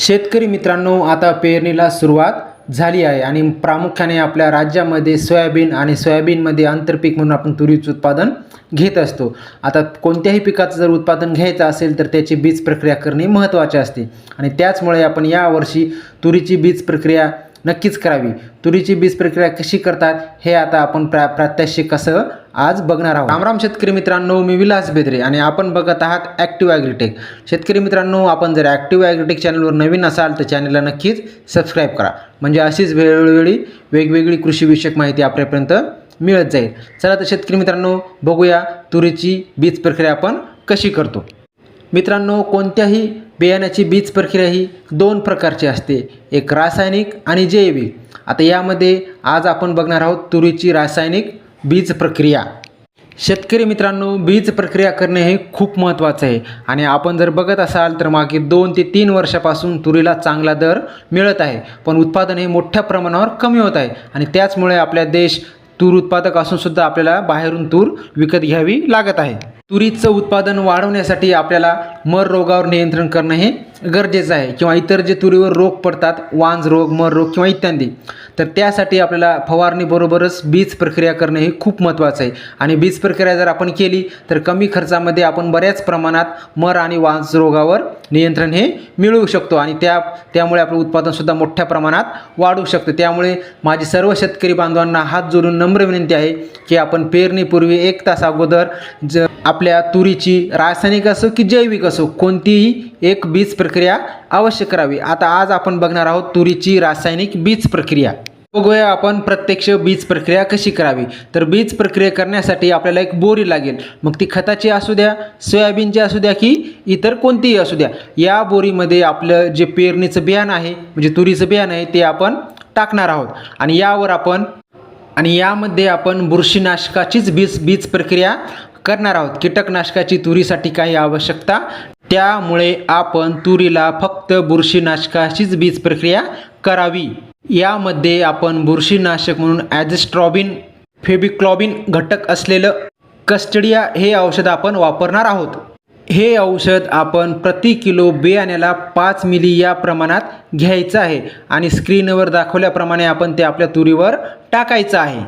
शेतकरी मित्रांनो आता पेरणीला सुरुवात झाली आहे आणि प्रामुख्याने आपल्या राज्यामध्ये सोयाबीन आणि सोयाबीनमध्ये आंतरपीक म्हणून आपण तुरीचं उत्पादन घेत असतो. आता कोणत्याही पिकाचं जर उत्पादन घ्यायचं असेल तर त्याची बीज प्रक्रिया करणे महत्त्वाचे असते. आणि त्याचमुळे आपण यावर्षी तुरीची बीज प्रक्रिया नक्कीच करावी. तुरीची बीज प्रक्रिया कशी करतात हे आता आपण प्रा प्रात्यक्षिकासह आज बघणार आहोत. रामराम शेतकरी मित्रांनो मी विलास बेदरे आणि आपण बघत आहात ॲक्टिव्ह ॲग्रीटेक शेतकरी मित्रांनो आपण जर ॲक्टिव्ह ॲग्रीटेक चॅनलवर नवीन असाल तर चॅनलला नक्कीच सबस्क्राईब करा. म्हणजे अशीच वेळोवेळी वेगवेगळी कृषीविषयक माहिती आपल्यापर्यंत मिळत जाईल. चला तर शेतकरी मित्रांनो बघूया तुरीची बीज प्रक्रिया आपण कशी करतो. मित्रांनो कोणत्याही बियाण्याची बीज प्रक्रिया ही दोन प्रकारची असते. एक रासायनिक आणि जैविक. आता यामध्ये आज आपण बघणार आहोत तुरीची रासायनिक बीज प्रक्रिया. शेतकरी मित्रांनो बीज प्रक्रिया करणे हे खूप महत्त्वाचं आहे. आणि आपण जर बघत असाल तर मागे दोन ते तीन वर्षापासून तुरीला चांगला दर मिळत आहे. पण उत्पादन हे मोठ्या प्रमाणावर कमी होत आहे. आणि त्याचमुळे आपल्या देश तूर उत्पादक असूनसुद्धा आपल्याला बाहेरून तूर विकत घ्यावी लागत आहे. तुरीचं उत्पादन वाढवण्यासाठी आपल्याला मर रोगावर नियंत्रण करणं हे गरजेचं आहे किंवा इतर जे तुरीवर रोग पडतात वांज रोग मर रोग किंवा इत्यादी तर त्यासाठी आपल्याला फवारणीबरोबरच बीज प्रक्रिया करणं हे खूप महत्त्वाचं आहे. आणि बीज प्रक्रिया जर आपण केली तर कमी खर्चामध्ये आपण बऱ्याच प्रमाणात मर आणि वांज रोगावर नियंत्रण हे मिळवू शकतो आणि त्या त्यामुळे आपलं उत्पादनसुद्धा मोठ्या प्रमाणात वाढू शकतं. त्यामुळे माझी सर्व शेतकरी बांधवांना हात जोडून नम्र विनंती आहे की आपण पेरणीपूर्वी एक तास अगोदर ज आपल्या तुरीची रासायनिक असो की जैविक असो कोणतीही एक बीज प्रक्रिया अवश्य करावी. आता आज आपण बघणार आहोत तुरीची रासायनिक बीज प्रक्रिया. बघूया आपण प्रत्यक्ष बीज प्रक्रिया कशी करावी. तर बीज प्रक्रिया करण्यासाठी आपल्याला एक बोरी लागेल. मग ती खताची असू द्या सोयाबीनची असू द्या की इतर कोणतीही असू द्या या बोरीमध्ये आपलं जे पेरणीचं बियाणं आहे म्हणजे तुरीचं बियाणं आहे ते आपण टाकणार आहोत. आणि यावर आपण आणि यामध्ये आपण बुरशीनाशकाचीच बीज बीज प्रक्रिया करणार आहोत. कीटकनाशकाची तुरीसाठी काही आवश्यकता त्यामुळे आपण तुरीला फक्त बुरशीनाशकाचीच बीज प्रक्रिया करावी. यामध्ये आपण बुरशीनाशक म्हणून ॲझस्ट्रॉबिन फेबिक्लॉबिन घटक असलेलं कस्टडिया हे औषध आपण वापरणार आहोत. हे औषध आपण प्रति किलो बियाण्याला पाच मिली या प्रमाणात घ्यायचं आहे आणि स्क्रीनवर दाखवल्याप्रमाणे आपण ते आपल्या तुरीवर टाकायचं आहे.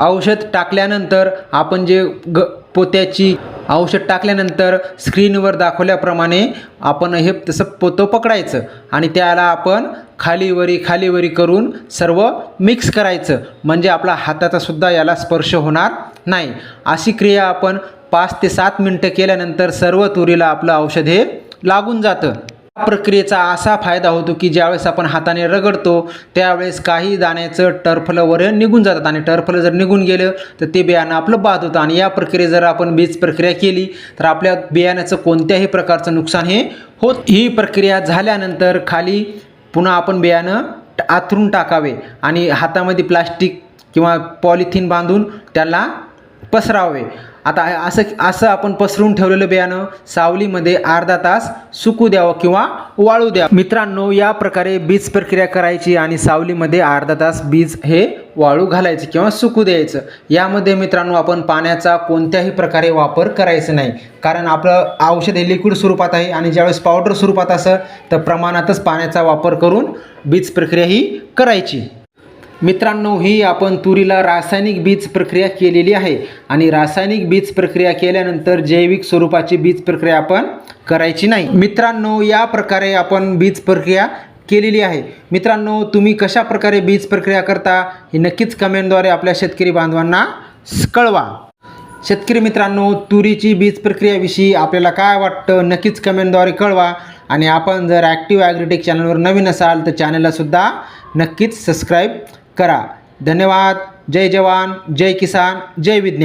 औषध टाकल्यानंतर आपण जे ग पोत्याची औषध टाकल्यानंतर स्क्रीनवर दाखवल्याप्रमाणे आपण हे तसं पोतं पकडायचं आणि त्याला आपण खालीवरी खालीवरी करून सर्व मिक्स करायचं. म्हणजे आपला हाताचा सुद्धा याला स्पर्श होणार नाही. अशी क्रिया आपण पाच ते सात मिनटं केल्यानंतर सर्व तुरीला आपलं औषध हे लागून जातं. प्रक्रियेचा असा फायदा होतो की ज्यावेळेस आपण हाताने रगडतो त्यावेळेस काही दाण्याचं टर्फलं वर निघून जातात. आणि टर्फलं जर निघून गेलं तर ते बियाणं आपलं बाद होतं. आणि या प्रक्रियेत जर आपण बीज प्रक्रिया केली तर आपल्या बियाण्याचं कोणत्याही प्रकारचं नुकसान हे होत ही प्रक्रिया झाल्यानंतर खाली पुन्हा आपण बियाणं आथरून टाकावे. आणि हातामध्ये प्लास्टिक किंवा पॉलिथिन बांधून त्याला पसरावे. आता असं असं आपण पसरून ठेवलेलं बियाणं सावलीमध्ये अर्धा तास सुकू द्यावं किंवा वाळू द्या मित्रांनो या प्रकारे बीज प्रक्रिया करायची आणि सावलीमध्ये अर्धा तास बीज हे वाळू घालायचं किंवा सुकू द्यायचं. यामध्ये मित्रांनो आपण पाण्याचा कोणत्याही प्रकारे वापर करायचा नाही. कारण आपलं औषध हे लिक्विड स्वरूपात आहे आणि ज्यावेळेस पावडर स्वरूपात असं तर प्रमाणातच पाण्याचा वापर करून बीज प्रक्रिया ही करायची. मित्रांनो ही आपण तुरीला रासायनिक बीज प्रक्रिया केलेली आहे आणि रासायनिक बीज प्रक्रिया केल्यानंतर जैविक स्वरूपाची बीज प्रक्रिया आपण करायची नाही. मित्रांनो या प्रकारे आपण बीज प्रक्रिया केलेली आहे. मित्रांनो तुम्ही कशा प्रकारे बीज प्रक्रिया करता हे नक्कीच कमेंटद्वारे आपल्या शेतकरी बांधवांना कळवा. शेतकरी मित्रांनो तुरीची बीज प्रक्रियाविषयी आपल्याला काय वाटतं नक्कीच कमेंटद्वारे कळवा आणि आपण जर ॲक्टिव्ह ॲग्रिटेक चॅनलवर नवीन असाल तर चॅनललासुद्धा नक्कीच सबस्क्राईब करा. धन्यवाद. जय जवान जय किसान जय विज्ञान.